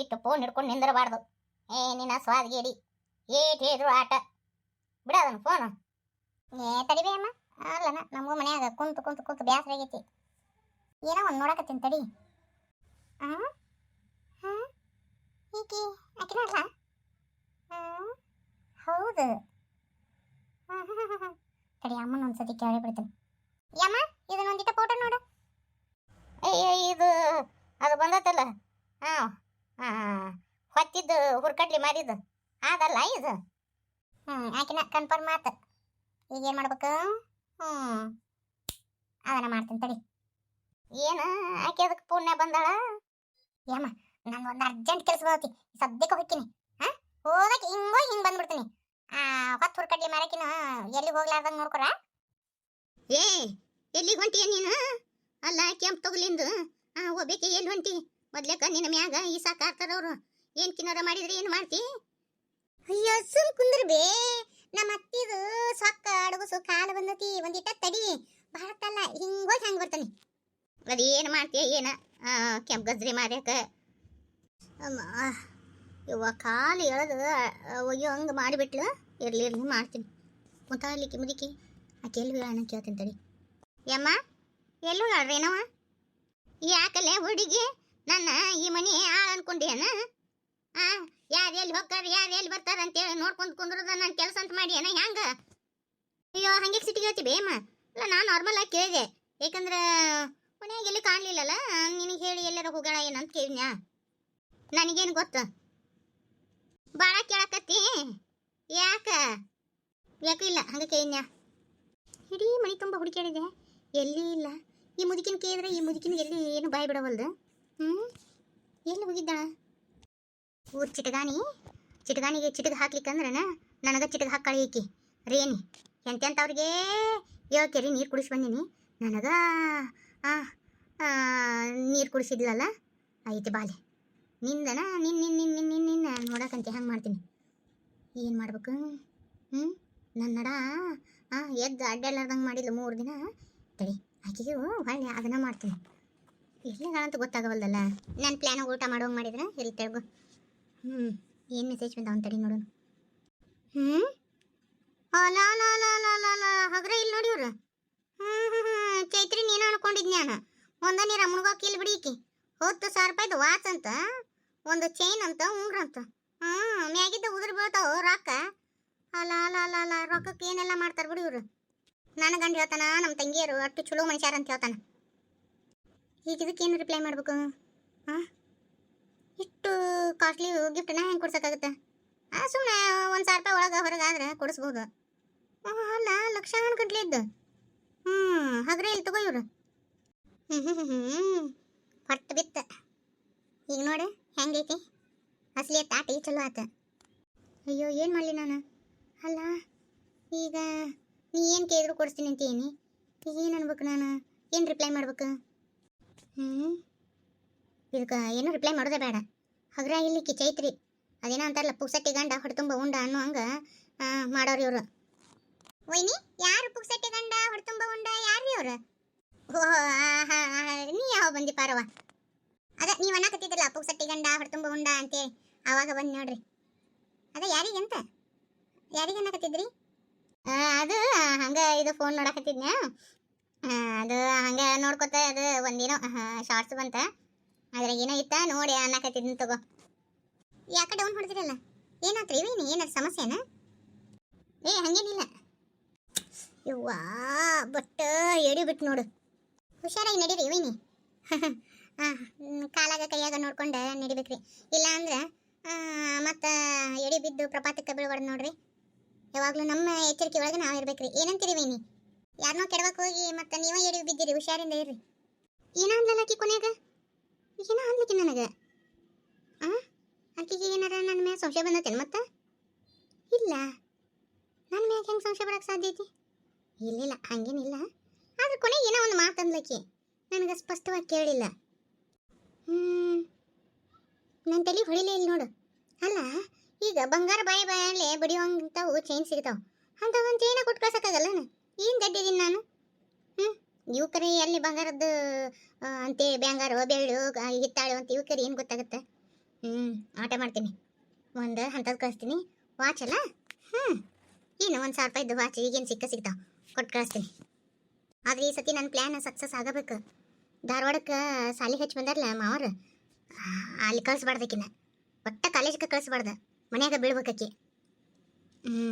ಇಟ್ಟು ಫೋನ್ ಹಿಡ್ಕೊಂಡು ನಿಂದಿರಬಾರ್ದು. ಏ ನಿನ್ನ ಸ್ವಾದಗೇಡಿ. ಏಟ್ ಹೇಳಿದ್ರು ಆಟ. ಬಿಡ ಅದನ್ನ ಫೋನ್. ಏ ತಡಿಬೇ ಅಮ್ಮ. ಅಲ್ಲನ ನಮಗೂ ಮನ್ಯಾಗ ಕುಂತು ಕುಂತು ಕುಂತು ಬ್ಯಾಸರ ಆಗೈತಿ. ಏನೋ ಒಂದು ನೋಡಕತ್ತೀನಿ ತಡಿ. ಆ? ಹಾ ಈಕಿ ಆಕಿನಲ್ಲ ಆ? ಹೌದು. ಹಾ, ಹಾ, ಹಾ, ಹಾ. ತಡಿ ಅಮ್ಮನ ಒಂದ್ಸತಿ ಕೇಳಿ ಬಿಡ್ತೀನಿ ಯಮ್ಮ ಇದನ್ನ ಒಂದಿಟ ಫೋಟೋ ನೋಡು ಅಯ್ಯ ಇದು ಅದು ಬಂದತ್ತಲ್ಲ ಹಾಂ ಹುರ್ಕಡ್ಲಿ ಮಾರಿದ್ದು ಅದಲ್ಲ ಇದು ಹ್ಞೂ ಆಕಿನ ಕನ್ಫರ್ಮ್ ಮಾತು. ಈಗ ಏನು ಮಾಡ್ಬೇಕು? ಹ್ಞೂ ಅದನ್ನ ಮಾಡ್ತೀನಿ ತಡಿ. ಏನು? ಆಕೆ ಅದಕ್ಕೆ ಪುಣ್ಯ ಬಂದಾಳ? ಯಮ್ಮ ನಂದು ಒಂದು ಅರ್ಜೆಂಟ್ ಕೆಲಸ ಬರ್ತಿ ಸದ್ಯಕ್ಕೆ ಹೋಗ್ತೀನಿ. ಹಾಂ? ಹೋಗಕ್ಕೆ ಹಿಂಗೋ ಹಿಂಗೆ ಬಂದ್ಬಿಡ್ತೀನಿ. ಹೊತ್ತು ಹುರ್ಕಡ್ಲಿ ಮಾರಕಿನ ಎಲ್ಲಿ ಹೋಗ್ಲಾರ್ದಂಗೆ ನೋಡ್ಕೊರ? ಏ, ಎಲ್ಲಿಗೆ ಹೊಂಟಿಯ ನೀನು? ಅಲ್ಲ ಕೆಂಪು ತಗಲಿಂದು. ಆ, ಹೋಗ್ಬೇಕು, ಎಲ್ಲಿ ಹೊಂಟಿ? ಮೊದ್ಲೇಕ ನಿನ್ನ ಮ್ಯಾಗ ಈ ಸಾಕಾರ್ತಾರವ್ರು ಏನ್ ಕಿನ್ನಾರ ಮಾಡಿದ್ರಿ, ಏನು ಮಾಡ್ತಿ? ಅಯ್ಯೋ, ಸುಮ್ ಕುಂದ್ರ ಬೇ ನಮ್ಮ ಅತ್ತಿದು ಸೊಕ್ಕ ಅಡಗುಸು ಕಾಲು ಬಂದತಿ, ಒಂದಿಟ್ಟ ತಡಿ. ಭಾರತಲ್ಲ ಹಿಂಗೋಗಿ ಹಂಗೆ ಬರ್ತಾನೆ. ಅದೇನು ಮಾಡ್ತೀಯ ಏನ? ಕೆಂಪು ಗಜ್ರಿ ಮಾರ್ಯಾಕ ಇವ ಕಾಲು ಎಳೆದು ಒಯ್ಯೋ, ಹಂಗೆ ಮಾಡಿಬಿಟ್ಲು. ಇರ್ಲಿ ಇರ್ಲಿ, ಮಾಡ್ತೀನಿ. ಕುಂತಾಲಿಕ್ಕೆ ಮುದಿಕಿ ಆಕೆ ಎಲ್ಲಿ ಹೇಳೋಣ ಕೇಳ್ತೀನಿ ತಡಿ. ಯಮ್ಮ, ಎಲ್ಲೂ ಏನವ ಯಾಕಲ್ಲೇ ಹುಡುಗಿ, ನನ್ನ ಈ ಮನೆ ಆಳ್ ಅನ್ಕೊಂಡೇನ? ಆ, ಯಾರು ಎಲ್ಲಿ ಹೋಗ್ತಾರ, ಯಾರು ಎಲ್ಲಿ ಬರ್ತಾರ ಅಂತೇಳಿ ನೋಡ್ಕೊಂಡು ಕುಂದ್ರದ ನನ್ನ ಕೆಲಸ ಅಂತ ಮಾಡಿ ಏನ ಹೆಂಗ ಅಯ್ಯೋ, ಹಂಗೆ ಸಿಟಿಗೆ ಹೇಳ್ತಿ ಬೇಮ ಇಲ್ಲ, ನಾನು ನಾರ್ಮಲ್ ಆಗಿ ಕೇಳಿದೆ. ಯಾಕಂದ್ರೆ ಮನೆಯಾಗ ಎಲ್ಲಿ ಕಾಣಲಿಲ್ಲಲ್ಲ ನಿನಗೆ ಹೇಳಿ ಎಲ್ಲಾರ ಹೋಗೋಣ ಏನಂತ ಕೇಳಿದ್ನ್ಯಾ? ನನಗೇನು ಗೊತ್ತು? ಭಾಳ ಕೇಳಕತ್ತಿ. ಯಾಕ? ಯಾಕೂ ಇಲ್ಲ, ಹಂಗೆ ಕೇಳಿದ್ನ್ಯಾ? ಇಡೀ ಮನೆ ತುಂಬ ಹುಡುಕಾಡಿದೆ ಎಲ್ಲಿ ಇಲ್ಲ? ಈ ಮುದುಕಿನ ಕೇಳಿದ್ರೆ ಈ ಮುದುಕಿನ ಎಲ್ಲಿ ಏನು ಬಾಯಿ ಬಿಡವಲ್ದು? ಹ್ಞೂ ಎಲ್ಲಿ ಹೋಗಿದ್ದಾಳ? ಊರ್ ಚಿಟಗಾನಿ ಚಿಟಗಾನಿಗೆ ಚಿಟಗ ಹಾಕ್ಲಿಕ್ಕಂದ್ರನ ನನಗೆ ಚಿಟಗ ಹಾಕ್ಕಾಳಿ ಈಕಿ ರೇನಿ ಎಂತೆಂಥವ್ರಿಗೆ ಏಳು ಕೆರೆ ನೀರು ಕುಡಿಸಿ ಬಂದೀನಿ. ನನಗ ನೀರು ಕುಡಿಸಿದ್ಲಲ್ಲ? ಐತಿ ಬಾಲೆ. ನಿಂದನ ನಿನ್ನ ನಿನ್ನ ನಿನ್ನ ನಿನ್ನ ನಿನ್ನ ನೋಡಕಂತೆ ಹಂಗೆ ಮಾಡ್ತೀನಿ. ಏನು ಮಾಡ್ಬೇಕು? ಹ್ಞೂ ನನ್ನ ನಡ, ಆ, ಎದ್ದು ಅಡ್ಡಾಡ್ಲಾರ್ದಂಗೆ ಮಾಡಿದ್ಲು ಮೂರು ದಿನ. ತಡಿ, ಆಕೆಗೆ ಹೊಳ್ಳಿ ಅದನ್ನ ಮಾಡ್ತೀನಿ. ಎಲ್ಲಿಗಾಳಂತ ಗೊತ್ತಾಗವಲ್ದಲ್ಲ? ನನ್ನ ಪ್ಲ್ಯಾನ್ ಊಟ ಮಾಡೋಂಗೆ ಮಾಡಿದ್ರೆ ಎಲ್ಲಿ ತೆಳ್ಗು. ಹ್ಞೂ ಏನು ಮೆಸೇಜ್ ಬಂದ ತಡಿ ನೋಡೋಣ. ಹ್ಞೂ ಲಾ ಅಲ ಅಲ ಅಲ ಅಲ ಹಗ್ರ ಇಲ್ಲಿ ನೋಡಿ ಇವ್ರು. ಹ್ಞೂ ಹ್ಞೂ ಹ್ಞೂ ಚೈತ್ರಿ ನೀನು ಅನ್ಕೊಂಡಿದ್ ನಾನು ಒಂದ ನೀರು ಅಮ್ಮನಿಗೋಕೆ ಇಲ್ಲಿ ಬಿಡಿಕಿ ಹತ್ತು ಸಾವಿರ ರೂಪಾಯ್ದು ವಾಚ್ ಅಂತ, ಒಂದು ಚೈನ್ ಅಂತ, ಉಂಗ್ರ ಅಂತ. ಹ್ಞೂ ಮ್ಯಾಗಿದ್ದ ಉದುರು ಬೀಳ್ತಾವ ರೊಕ್ಕ. ಅಲ್ಲ ಅಲ್ಲ ಅಲ್ಲ ಅಲ್ಲ ರೊಕ್ಕಕ್ಕೆ ಏನೆಲ್ಲ ಮಾಡ್ತಾರೆ ಬಿಡಿ ಇವರು. ನನ್ನ ಗಂಡ ಹೇಳ್ತಾನ ನಮ್ಮ ತಂಗಿಯರು ಅಷ್ಟು ಚಲೋ ಮನುಷ್ಯರು ಅಂತ ಹೇಳ್ತಾನ. ಈಗ ಏನು ರಿಪ್ಲೈ ಮಾಡ್ಬೇಕು? ಹಾಂ ಇಷ್ಟು ಕಾಸ್ಟ್ಲಿ ಗಿಫ್ಟನ್ನ ಹೆಂಗೆ ಕೊಡ್ಸೋಕ್ಕಾಗುತ್ತೆ? ಆ ಸುಮ್ಮನೆ ಒಂದು ಸಾವಿರ ರೂಪಾಯಿ ಒಳಗೆ ಹೊರಗೆ ಆದ್ರೆ ಕೊಡಿಸ್ಬೋದು. ಅಲ್ಲ ಲಕ್ಷಾನು ಗಟ್ಲೆ ಇದ್ದು. ಹ್ಞೂ ಹಾಗ್ರೆ ಇಲ್ಲಿ ತಗೋ ಇವರು? ಹ್ಞೂ ಹೊಟ್ಟು ಬಿತ್ತ. ಈಗ ನೋಡು, ಹೆಂಗೈತಿ? ಅಸಲಿ ತಾಟಿ ಚಲೋ ಆತ. ಅಯ್ಯೋ, ಏನು ಮಾಡಲಿ ನಾನು? ಅಲ್ಲ, ಈಗ ನೀ ಏನು ಕೇಳಿದ್ರು ಕೊಡಿಸ್ತೀನಿ ಅಂತೀನಿ ಈಗ ಏನು ಅನ್ಬೇಕು ನಾನು? ಏನು ರಿಪ್ಲೈ ಮಾಡ್ಬೇಕು? ಹ್ಞೂ ಇದಕ್ಕೆ ಏನು ರಿಪ್ಲೈ ಮಾಡೋದೇ ಬೇಡ. ಹಗ್ರ ಇಲ್ಲಿಕ್ಕಿ ಚೈತ್ರಿ. ಅದೇನೋ ಅಂತಾರಲ್ಲ, ಪುಕ್ಸಟ್ಟಿ ಗಂಡ ಹೊಡ್ತುಂಬ ಉಂಡ ಅನ್ನೋ ಹಂಗೆ ಮಾಡೋರು ಇವರು. ವೈನಿ, ಯಾರು ಪುಕ್ಸಟ್ಟಿ ಗಂಡ ಹೊಡ್ತುಂಬ ಉಂಡ ಯಾರು ಇವ್ರು ಓ ನೀ ಯಾವ ಬಂದಿ ಪಾರವ ಅದ, ನೀವು ಅನ್ನಕತ್ತಿದ್ರಲ್ಲ ಪುಕ್ಸಟ್ಟಿ ಗಂಡ ಹೊಡ್ತುಂಬ ಉಂಡ ಅಂತೇಳಿ. ಆವಾಗ ಬಂದು ನೋಡ್ರಿ. ಅದ ಯಾರಿಗಂತ ಯಾರಿಗೆ ಅನ್ನಕತ್ತಿದ್ರಿ? ಅದು, ಹಂಗೆ ಇದು ಫೋನ್ ನೋಡಕತ್ತಿದ್ನ ಅದು, ಹಂಗೆ ನೋಡ್ಕೊತ, ಅದು ಒಂದೇನೋ ಶಾರ್ಟ್ಸ್ ಬಂತ. ಅದ್ರಾಗ ಏನೋ ಇತ್ತ? ನೋಡಿ ಅನ್ನಕತ್ತಿದ್ನ ತಗೋ. ಯಾಕೆ ಡೌನ್ ಹೊಡೆದಿರಲ್ಲ. ಏನಾತ್ರಿ? ವೀನಿ ಏನಾದ್ರು ಸಮಸ್ಯೆನ? ಏ, ಹಂಗೇನಿಲ್ಲ. ಯವ್ವಾ ಬಟ್ ಎಡಿ ಬಿಟ್ಟು ನೋಡು. ಹುಷಾರಾಗಿ ನಡೀರಿ ಇವೇನಿ ಕಾಲಾಗ ಕೈಯಾಗ ನೋಡ್ಕೊಂಡು ನಡಿಬೇಕ್ರಿ. ಇಲ್ಲ ಅಂದ್ರೆ ಮತ್ತು ಎಡಿ ಬಿದ್ದು ಪ್ರಪಾತಕ್ಕೆ ಬೀಳ್ಬಾರ್ದು ನೋಡ್ರಿ. ಯಾವಾಗಲೂ ನಮ್ಮ ಎಚ್ಚರಿಕೆ ಒಳಗೆ ನಾವು ಇರ್ಬೇಕ್ರಿ. ಏನಂತೀರಿ ವೈನಿ? ಯಾರನ್ನೋ ಕೆಡವಕ್ಕೆ ಹೋಗಿ ಮತ್ತೆ ನೀವೇ ಎಡಿ ಬಿದ್ದಿರಿ, ಹುಷಾರಿಂದ ಇರ್ರಿ. ಏನೋ ಅಂದ್ಲಲ್ಲ ಕೊನೆಯಾಗ ಏನೋ ಅನ್ಲಿಕ್ಕೆ ನನಗೆ. ಆ? ಆಕಿಗೆ ಏನಾರ ನನ್ನ ಮ್ಯಾಗ ಸಂಶಯ ಬಂದತೇನು ಮತ್ತೆ? ಇಲ್ಲ. ನನ್ನ ಮ್ಯಾಗ ಹೆಂಗೆ ಸಂಶಯ ಬರಕ್ಕೆ ಸಾಧ್ಯ ಐತಿ? ಇಲ್ಲಿಲ್ಲ ಹಂಗೇನಿಲ್ಲ ಆದ್ರೆ ಕೊನೆಗೆ ಏನೋ ಒಂದು ಮಾತು ಅಂದ್ಲಕ್ಕಿ. ನನಗೆ ಸ್ಪಷ್ಟವಾಗಿ ಕೇಳಿಲ್ಲ. ಹ್ಞೂ ನನ್ನ ತಲೆ ಹೊಳಿಲೇ ಇಲ್ಲ ನೋಡು. ಅಲ್ಲ, ಈಗ ಬಂಗಾರ ಬಾಯಿ ಬಾಯಲ್ಲೇ ಬಡಿಯುವಂಥವು ಚೈನ್ ಸಿಗ್ತಾವೆ. ಅಂತ ಒಂದು ಚೈನ ಕೊಟ್ಟು ನಾನು? ಏನು ಗಡ್ಡಿದ್ದೀನಿ ನಾನು? ಹ್ಞೂ ಯುವಕರೇ ಎಲ್ಲಿ ಬಂಗಾರದ್ದು ಅಂತೆ ಬ್ಯಾಂಗಾರು, ಬೆಳ್ಳು ಹಿತ್ತಾಳೆ ಅಂತ ಯುವಕರು ಏನು ಗೊತ್ತಾಗುತ್ತೆ? ಹ್ಞೂ ಆಟ ಮಾಡ್ತೀನಿ. ಒಂದು ಅಂಥದ್ದು ಕಳಿಸ್ತೀನಿ. ವಾಚ್ ಅಲ್ಲ? ಹ್ಞೂ ಏನು, ಒಂದು ಸಾವಿರ ರೂಪಾಯಿದ್ದು ವಾಚ್ ಈಗೇನು ಸಿಕ್ಕ ಸಿಗ್ತಾವ. ಕೊಟ್ಟು ಕಳಿಸ್ತೀನಿ. ಆದ್ರೆ ಈ ಸತಿ ನನ್ನ ಪ್ಲ್ಯಾನ್ ಸಕ್ಸಸ್ ಆಗಬೇಕು. ಧಾರವಾಡಕ್ಕೆ ಸಾಲಿ ಹಚ್ಚಿ ಬಂದಾರಲ್ಲ ಮಾವರು. ಅಲ್ಲಿ ಕಳಿಸ್ಬಾರ್ದಕ್ಕಿನ್ನ ಒಟ್ಟು ಕಾಲೇಜ್ಗೆ ಕಳಿಸ್ಬಾರ್ದು. ಮನ್ಯಾಗ ಬೀಳ್ಬೇಕಿ ಹ್ಞೂ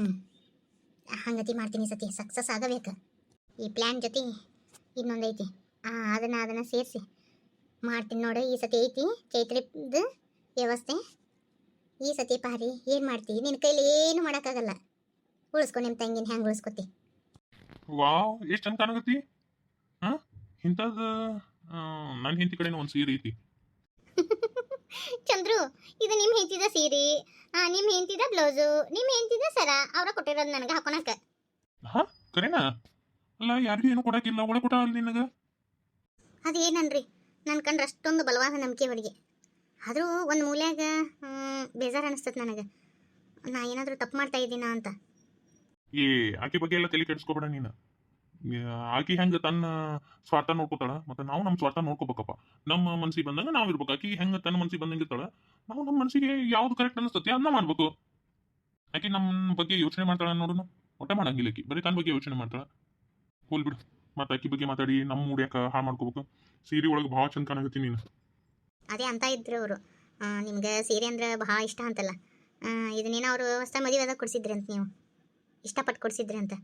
ಹಂಗತಿ ಮಾಡ್ತೀನಿ ಸತಿ. ಸಕ್ಸಸ್ ಆಗಬೇಕು. ಈ ಪ್ಲ್ಯಾನ್ ಜೊತೆ ಇನ್ನೊಂದೈತಿ. ಆ ಅದನ್ನು ಅದನ್ನು ಸೇರಿಸಿ. ಮಾಡ್ತೀನಿ ನೋಡು ಈ ಸತಿ ಐತಿ ಚೈತ್ರಿದ್ದು ವ್ಯವಸ್ಥೆ. ಈ ಸತಿ ಪಾರಿ ಏನು ಮಾಡ್ತಿ? ನಿನ್ನ ಕೈಲಿ ಏನು ಮಾಡೋಕ್ಕಾಗಲ್ಲ. ಉಳಿಸ್ಕೊ ನಿಮ್ಮ ತಂಗಿನ ಹೆಂಗೆ ಉಳಿಸ್ಕೊತಿ? ವಾವ್ ಎಷ್ಟು ಚಂದ ಕಾಣಕತ್ತಿ. ಹಾ? ಇಂಥದ್ದು ನನ್ನ ಹೆಂಡತಿ ಕಡೆನೂ ಒಂದು ಸೀರೆ ಐತಿ. ಚಂದ್ರು ಇದು ನಿಮ್ಮ ಹೆಂಚಿದ ಸೀರೆ ನಿಮ್ಮ ಹೆಂತಿದ ಬ್ಲೌಸು ನಿಮ್ಮ ಹೆಂಚಿದ ಸರ ಅವ್ರ ಕೊಟ್ಟಿರೋದು ನನಗೆ ಹಾಕೊಳಕ್ಕೆ ಹಾ ಕರೆನಾ? ಅಲ್ಲ ಯಾರಿಗೂ ಏನು ಕೊಡಕ್ಕಿಲ್ಲ ಒಳಗೆ ಕೊಟ್ಟ ಅಲ್ಲಿ ನಿನಗೆ? ಅದೇನನ್ರಿ ನನ್ನ ಕಂಡ್ರೆ ಅಷ್ಟೊಂದು ಬಲವಾದ ನಂಬಿಕೆ ಅವರಿಗೆ. ಆದರೂ ಒಂದು ಮೂಲ್ಯಾಗ ಬೇಜಾರು ಅನಿಸ್ತದೆ ನನಗೆ. ನಾ ಏನಾದರೂ ತಪ್ಪು ಮಾಡ್ತಾ ಇದ್ದೀನಾ ಅಂತ. ಏ ಆಕಿ ಬಗ್ಗೆ ಎಲ್ಲ ತಲೆ ಕೆಡಿಸ್ಕೊಬೇಡ ನೀನು. ಏ, ಆಕಿ ಹೆಂಗೆ ತನ್ನ ಸ್ವಾರ್ಥ ನೋಡ್ಕೋತಾಳ? ಮತ್ತೆ ನಾವು ನಮ್ಮ ಸ್ವಾರ್ಥ ನೋಡ್ಕೋಬೇಕಪ್ಪ. ನಮ್ಮ ಮನ್ಸಿಗೆ ಬಂದಂಗೆ ನಾವು ಇರ್ಬೇಕು. ಆಕಿ ಹೆಂಗೆ ತನ್ನ ಮನ್ಸಿಗೆ ಬಂದಂಗೆ ಇರ್ತಾಳ? ನಾವು ನಮ್ಮ ಮನ್ಸಿಗೆ ಯಾವ್ದು ಕರೆಕ್ಟ್ ಅನಿಸ್ತತಿ ಅದನ್ನ ಮಾಡ್ಬೇಕು. ಆಕಿ ನಮ್ಮ ಬಗ್ಗೆ ಯೋಚನೆ ಮಾಡ್ತಾಳ ನೋಡೋಣ ಒಟ್ಟ ಮಾಡಂಗಿಲ್ಲ ಆಕಿ. ಬರೀ ತನ್ನ ಬಗ್ಗೆ ಯೋಚನೆ ಮಾಡ್ತಾಳ. ಹೋಲ್ ಬಿಡು. ಮತ್ತೆ ಆಕಿ ಬಗ್ಗೆ ಮಾತಾಡಿ ನಮ್ಮ ಮೂಡ್ಯಾಕ ಹಾಳು ಮಾಡ್ಕೋಬೇಕು? ಸೀರೆ ಒಳಗೆ ಭಾಳ ಚಂದ ಕಾಣಕತ್ತಿ ನೀನು. ಅದೇ ಅಂತ ಇದ್ರು ಅವರು. ನಿಮ್ಗೆ ಸೀರೆ ಅಂದ್ರೆ ಭಾಳ ಇಷ್ಟ ಅಂತಲ್ಲ. ಇದನ್ನೇನೋ ಅವರು ಹೊಸ ಮದುವೆದಾಗ ಕೊಡಿಸಿದ್ರಿ ಅಂತ ನೀವು? ಇಷ್ಟಪಟ್ಟು ಕೊಡಿಸಿದ್ರಿ ಅಂತ.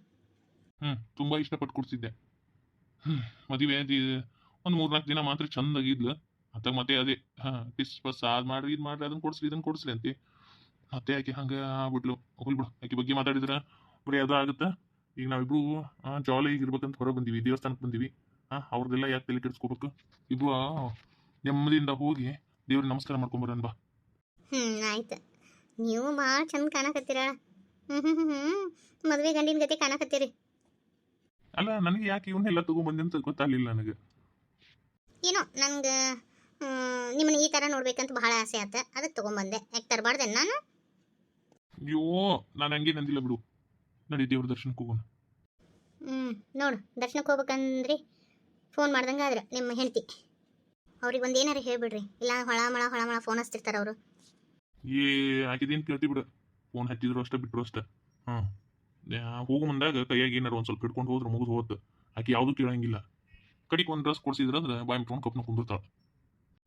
ಹ್ಞೂ ತುಂಬ ಇಷ್ಟಪಟ್ಟು ಕೊಡ್ಸಿದ್ದೆ. ಹ್ಞೂ ಮದುವೆ ಒಂದು ಮೂರ್ನಾಲ್ಕು ದಿನ ಮಾತ್ರ ಚಂದಾಗಿದ್ಲು. ಮತ್ತೆ ಮತ್ತೆ ಅದೇ ಹಾಂ ಪಿಸ್ ಪಸ್ ಅದು ಮಾಡ್ರಿ ಇದು ಮಾಡ್ರಿ ಅದನ್ನ ಕೊಡ್ಸ್ರಿ ಇದನ್ನ ಕೊಡ್ಸ್ರಿ ಅಂತಿ. ಮತ್ತೆ ಆಕೆ ಹಂಗೆ ಆಗ್ಬಿಟ್ಲು. ಹೋಗ್ಬಿಡು ಆಕಿ ಬಗ್ಗೆ ಮಾತಾಡಿದ್ರೆ ಬರೀ ಅದಾಗುತ್ತೆ ಆಗುತ್ತ? ಈಗ ನಾವಿಬ್ರು ಜಾಲಿ ಇರ್ಬೇಕಂತ ಹೊರಗೆ ಬಂದೀವಿ ದೇವಸ್ಥಾನಕ್ಕೆ ಬಂದೀವಿ. ಹಾಂ ಅವ್ರದ್ದೆಲ್ಲ ಯಾಕೆ ತಲೆ ಕೆಡಿಸ್ಕೋಬೇಕು? ಇದು ನೆಮ್ಮದಿಯಿಂದ ಹೋಗಿ ದೇವ್ರಿಗೆ ನಮಸ್ಕಾರ ಮಾಡ್ಕೊಂಬರೋಣ ಬಾ. ಹ್ಞೂ ಆಯ್ತು. ನೀವು ಭಾಳ ಚಂದ ಕಾಣಕತ್ತೀರ ಹ್ಞೂ ಹ್ಞೂ ಹ್ಞೂ ಮದುವೆ ಗಂಡಿನ ಗತಿ ಕಾಣಕತ್ತೀರಿ. ಅಲ್ಲ ನನಗೆ ಯಾಕೆ ಇವನ್ನೆಲ್ಲ ತಗೊಂಬಂದೆ ಅಂತ ಗೊತ್ತಾಗ್ಲಿಲ್ಲ ನನಗೆ. ಏನೋ ನಂಗೆ ನಿಮ್ಮನ್ನ ಈ ಥರ ನೋಡ್ಬೇಕಂತ ಭಾಳ ಆಸೆ ಆತ. ಅದಕ್ಕೆ ತೊಗೊಂಬಂದೆ. ಯಾಕೆ ತರಬಾರ್ದೆ ನಾನು? ಅಯ್ಯೋ ನಾನು ಹಂಗೆ ನಂದಿಲ್ಲ ಬಿಡು. ನಡಿ ದೇವ್ರ ದರ್ಶನಕ್ಕೆ ಹೋಗೋಣ. ಹ್ಞೂ ನೋಡು ದರ್ಶನಕ್ಕೆ ಹೋಗ್ಬೇಕಂದ್ರಿ ಫೋನ್ ಮಾಡ್ದಂಗೆ ಆದ್ರೆ ನಿಮ್ಮ ಹೆಂಡತಿ. ಅವ್ರಿಗೆ ಒಂದು ಏನಾರು ಹೇಳ್ಬಿಡ್ರಿ ಇಲ್ಲ ಹೊಳ ಮಳ ಹೊಳ ಮಳ ಫೋನ್ ಹಚ್ತಿರ್ತಾರೆ ಅವರು. ಏ ಆಕಿದೇನು ಕೇಳ್ತಿ ಬಿಡು. ಫೋನ್ ಹಚ್ಚಿದ್ರು ಅಷ್ಟೇ ಬಿಟ್ರು ಅಷ್ಟೇ. ಹಾಂ ಹೋಗು ಮುಂದಾಗ ಕೈಯಾಗ ಏನಾರು ಒಂದು ಸ್ವಲ್ಪ ಹಿಡ್ಕೊಂಡು ಹೋದ್ರೆ ಮುಗಿದು ಹೋಗುತ್ತೆ ಆಕೆ ಯಾವುದೂ ಕೇಳಂಗಿಲ್ಲ. ಕಡಿಗೆ ಒಂದು ಡ್ರೆಸ್ ಕೊಡ್ಸಿದ್ರೆ ಅಂದ್ರೆ ಬಾಯ್ ಮುಟ್ಕೊಂಡು ಕಪ್ನ ಕುಂದಿರ್ತಾಳೆ.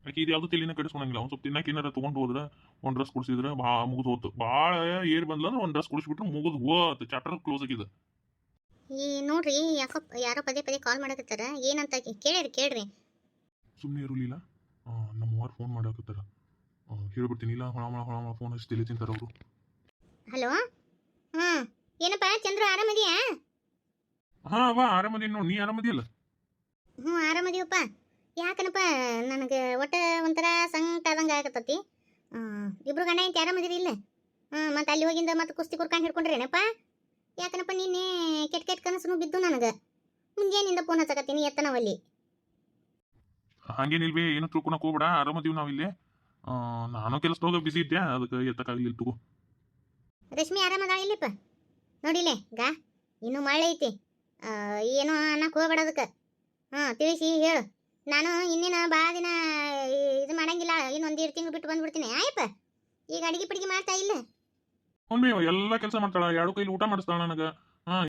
ಆಕಿ ಇದು ಯಾವುದು ತಲೆನ ಕಡಿಸ್ಕೊಳಂಗಿಲ್ಲ ಒಂದು ಸ್ವಲ್ಪ ತಿನ್ನಕ್ಕೆ ಏನಾರ ತೊಗೊಂಡು ಹೋದ್ರೆ ಒಂದು ಡ್ರೆಸ್ ಕೊಡಿಸಿದ್ರೆ ಭಾಳ ಮುಗಿದು ಹೋತು. ಭಾಳ ಏರ್ ಬಂದ್ಲಂದ್ರೆ ಒಂದು ಡ್ರೆಸ್ ಕೊಡಿಸ್ಬಿಟ್ರೆ ಮುಗಿದು ಹೋತು. ಚಾಪ್ಟರ್ ಕ್ಲೋಸ್ ಆಗಿದೆ ಈ ನೋಡ್ರಿ ಯಾಕೋ ಯಾರೋ ಪದೇ ಪದೇ ಕಾಲ್ ಮಾಡಕತ್ತಾರ. ಏನಂತ ಕೇಳಿರಿ ಕೇಳ್ರಿ. ಸುಮ್ಮನೆ ಇರಲಿಲ್ಲ ನಮ್ಮ ಅವ್ರು ಫೋನ್ ಮಾಡಕತ್ತಾರ. ಹೇಳ್ಬಿಡ್ತೀನಿ ಇಲ್ಲ ಹೊಳ ಹೊಳ ಹೊಳ ಫೋನ್ ಹಚ್ಚಿ ತಲೆ ತಿಂತಾರೆ ಅವರು. ಹಲೋ? ಹ್ಞೂ ಏನಪ್ಪ ಚಂದ್ರ ಆರಾಮದಿಯಾ ಹಾಂ ವಾ ಇದೀನಿ ನೋಡಿ. ನೀ ಆರಾಮದಿಯಲ್ಲ ಹ್ಞೂ ಆರಾಮದೀವಪ್ಪ ಯಾಕನಪ್ಪ ನನಗೆ ಒಟ್ಟು ಒಂಥರ ಸಂಕಟ ಆದಂಗೆ ಆಗತ್ತತಿ ಇಬ್ರು ಗಂಡ ಏನು ಯಾರ ಮದಿರಿ ಇಲ್ಲ? ಹಾಂ ಮತ್ತೆ ಅಲ್ಲಿ ಹೋಗಿಂದ ಮತ್ತೆ ಕುಸ್ತಿ ಕುರ್ಕೊಂಡು ಹಿಡ್ಕೊಂಡ್ರೇನಪ್ಪ? ಯಾಕನಪ್ಪ ನಿನ್ನೆ ಕೆಟ್ಟ ಕೆಟ್ಟ ಕನಸು ಬಿದ್ದು ನನಗೆ. ಮುಂಜಾನಿಂದ ಫೋನ್ ಹಚ್ಚಕತ್ತೀನಿ ಎತ್ತನವಲ್ಲಿ ಹಂಗೇನಿಲ್ವೇ ಏನು ತಿಳ್ಕೊಳಕ್ ಹೋಗ್ಬೇಡ ಆರಾಮದೀವಿ ನಾವು ಇಲ್ಲಿ. ನಾನು ಕೆಲಸದೊಳಗೆ ಬಿಸಿ ಇದ್ದೆ ಅದಕ್ಕೆ ಎತ್ತಕ್ಕಾಗಲಿಲ್ಲ ತಗೋ. ರಶ್ಮಿ ಆರಾಮದ ಇಲ್ಲಪ್ಪ? ನೋಡಿಲೆ ಗಾ ಇನ್ನು ಮಳೆ ಐತಿ. ಏನೋ ಅನ್ನಕ್ಕೆ ಹೋಗ್ಬೇಡ ಅದಕ್ಕೆ. ಹಾಂ ತಿಳಿಸಿ ಹೇಳು. ನಾನು ಇನ್ನೇನು ಭಾಳ ದಿನ ಇದು ಮಾಡಂಗಿಲ್ಲ, ಇನ್ನೊಂದು ಎರಡು ತಿಂಗಳು ಬಿಟ್ಟು ಬಂದ್ಬಿಡ್ತೀನಿ. ಆಯ್ಪ ಈಗ ಅಡಿಗೆ ಪಿಡಿಗೆ ಮಾಡ್ತಾ ಇಲ್ಲ? ಅವ್ನು ಎಲ್ಲ ಕೆಲಸ ಮಾಡ್ತಾಳ. ಎರಡು ಕೈಲಿ ಊಟ ಮಾಡಿಸ್ತಾಳ ನನಗೆ. ಹಾಂ